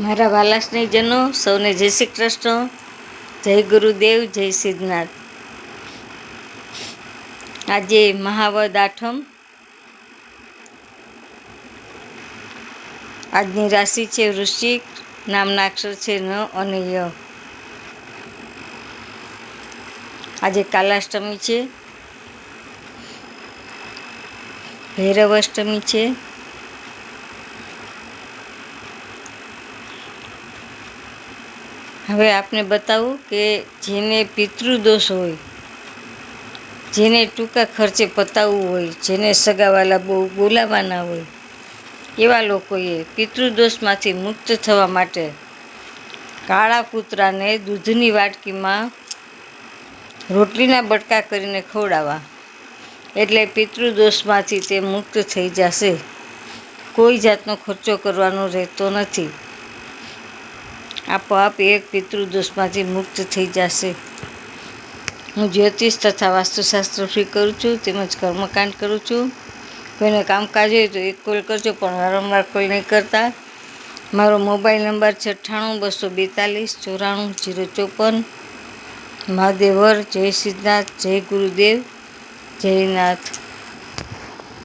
મારા વાલા સ્નેહીજનો, સૌને જય શ્રી કૃષ્ણ, જય ગુરુદેવ, જય સિદ્ધનાથ. આજે મહાવદ આઠમ. આજની રાશિ છે વૃશ્ચિક, નામના અક્ષર છે ન અને ય. આજે કાલાષ્ટમી છે. ભૈરવ અષ્ટમી છે. હવે આપને બતાવું કે જેને પિતૃદોષ હોય, જેને ટૂંકા ખર્ચે પતાવવું હોય, જેને સગાવાલા બહુ બોલાવાના હોય, એવા લોકોએ પિતૃદોષમાંથી મુક્ત થવા માટે કાળા કૂતરાને દૂધની વાટકીમાં રોટલીના બટકા કરીને ખવડાવવા. એટલે પિતૃદોષમાંથી તે મુક્ત થઈ જશે. કોઈ જાતનો ખર્ચો કરવાનો રહેતો નથી. આપોઆપ એક પિતૃદોષમાંથી મુક્ત થઈ જશે. હું જ્યોતિષ તથા વાસ્તુશાસ્ત્ર ફ્રી કરું છું, તેમજ કર્મકાંડ કરું છું. કોઈને કામકાજ હોય તો એક કોલ કરજો, પણ વારંવાર કોલ નહીં કરતા. મારો મોબાઈલ નંબર છે અઠ્ઠાણું બસો બેતાલીસ ચોરાણું જીરો ચોપન. મહાદેવર, જય સિદ્ધનાથ જય ગુરુદેવ જયનાથ